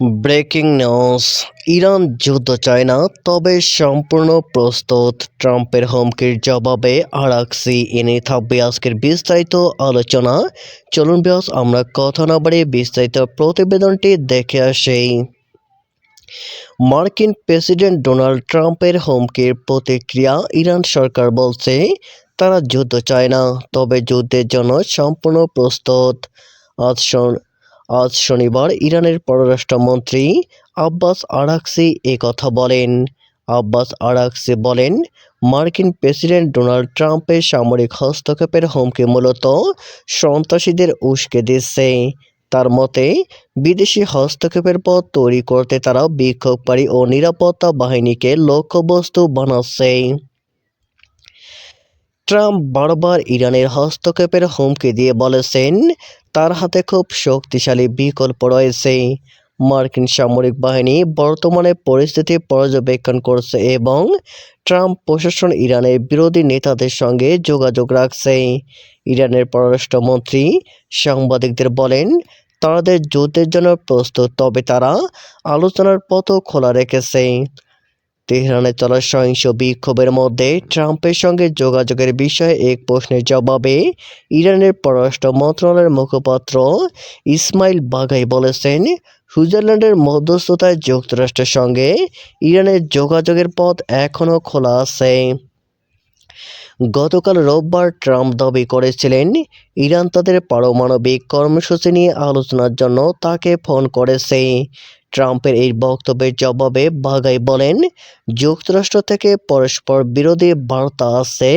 Breaking news, Iran, যুদ্ধ চায় না তবে সম্পূর্ণ প্রস্তুত। ট্রাম্পের হুমকির জবাবে আরাকসি এনে থাকবে আজকের বিস্তারিত আলোচনা। চলুন বিয়াস আমরা কথা না বাড়িয়ে বিস্তারিত প্রতিবেদনটি দেখে আসি। মার্কিন প্রেসিডেন্ট ডোনাল্ড ট্রাম্পের হুমকির প্রতিক্রিয়া ইরান সরকার বলছে, তারা যুদ্ধ চায় না, তবে যুদ্ধের জন্য সম্পূর্ণ প্রস্তুত। আজ আজ শনিবার ইরানের পররাষ্ট্রমন্ত্রী আব্বাস আরাকসি এ কথা বলেন। আব্বাস আরাকসি বলেন, মার্কিন প্রেসিডেন্ট ডোনাল্ড ট্রাম্পের সামরিক হস্তক্ষেপের হুমকি মূলত সন্ত্রাসীদের উস্কে দিচ্ছে। তার মতে, বিদেশি হস্তক্ষেপের পথ তৈরি করতে তারা বিক্ষোভকারী ও নিরাপত্তা বাহিনীকে লক্ষ্যবস্তু বানাচ্ছে। ট্রাম্প বারবার ইরানের হস্তক্ষেপের হুমকি দিয়ে বলেছেন তার হাতে খুব শক্তিশালী বিকল্প রয়েছে। মার্কিন সামরিক বাহিনী বর্তমানে পরিস্থিতি পর্যবেক্ষণ করছে এবং ট্রাম্প প্রশাসন ইরানের বিরোধী নেতাদের সঙ্গে যোগাযোগ রাখছে। ইরানের পররাষ্ট্রমন্ত্রী সাংবাদিকদের বলেন, তাদের যুদ্ধের জন্য প্রস্তুত, তবে তারা আলোচনার পথও খোলা রেখেছে। তেহরানে চলা সহিংস বিক্ষোভের মধ্যে ট্রাম্পের সঙ্গে যোগাযোগের বিষয়ে এক প্রশ্নের জবাবে ইরানের পররাষ্ট্র মন্ত্রণালয়ের মুখপাত্র ইসমাইল বাগাই বলেছেন, সুইজারল্যান্ডের মধ্যস্থতায় যুক্তরাষ্ট্রের সঙ্গে ইরানের যোগাযোগের পথ এখনও খোলা আছে। গতকাল রোববার ট্রাম্প দাবি করেছিলেন, ইরান তাদের পারমাণবিক কর্মসূচি নিয়ে আলোচনার জন্য তাকে ফোন করেছে। ট্রাম্পের এই বক্তব্যের জবাবে বাগাই বলেন, যুক্তরাষ্ট্র থেকে পরস্পর বিরোধী বার্তা আছে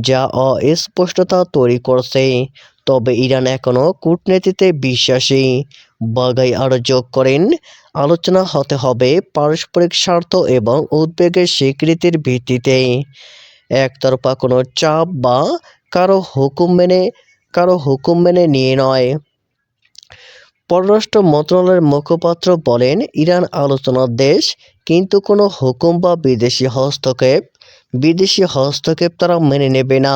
যা অস্পষ্টতা তৈরি করছে, তবে ইরান এখনও কূটনীতিতে বিশ্বাসী। বাগাই আরও যোগ করেন, আলোচনা হতে হবে পারস্পরিক স্বার্থ এবং উদ্বেগের স্বীকৃতির ভিত্তিতে। একতরফা কোনো চাপ বা কারও হুকুম মেনে, কারও হুকুম মেনে নিয়ে নয়। পররাষ্ট্র মন্ত্রণালয়ের মুখপাত্র বলেন, ইরান আলোচনার দেশ, কিন্তু কোনো হুকুম বা বিদেশি হস্তক্ষেপ বিদেশি হস্তক্ষেপ তারা মেনে নেবে না।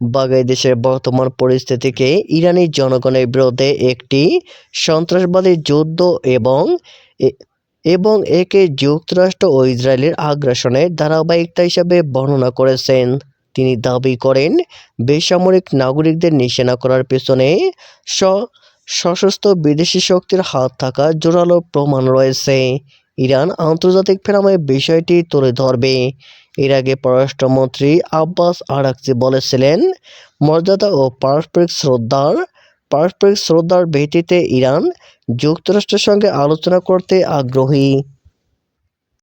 বাগাই দেশের বর্তমান পরিস্থিতিকে ইরানি জনগণের বিরুদ্ধে একটি সন্ত্রাসবাদী যুদ্ধ এবং এবং একে যুক্তরাষ্ট্র ও ইসরায়েলের আগ্রাসনের ধারাবাহিকতা হিসাবে বর্ণনা করেছেন। তিনি দাবি করেন, বেসামরিক নাগরিকদের নিশানা করার পেছনে সশস্ত্র বিদেশি শক্তির হাত থাকার জোরালো প্রমাণ রয়েছে। ইরান আন্তর্জাতিক ফেরামে বিষয়টি তুলে ধরবে। এর আগে পররাষ্ট্রমন্ত্রী আব্বাস আরাকচি বলেছিলেন, মর্যাদা ও পারস্পরিক শ্রদ্ধার পারস্পরিক শ্রদ্ধার ভিত্তিতে ইরান যুক্তরাষ্ট্রের সঙ্গে আলোচনা করতে আগ্রহী।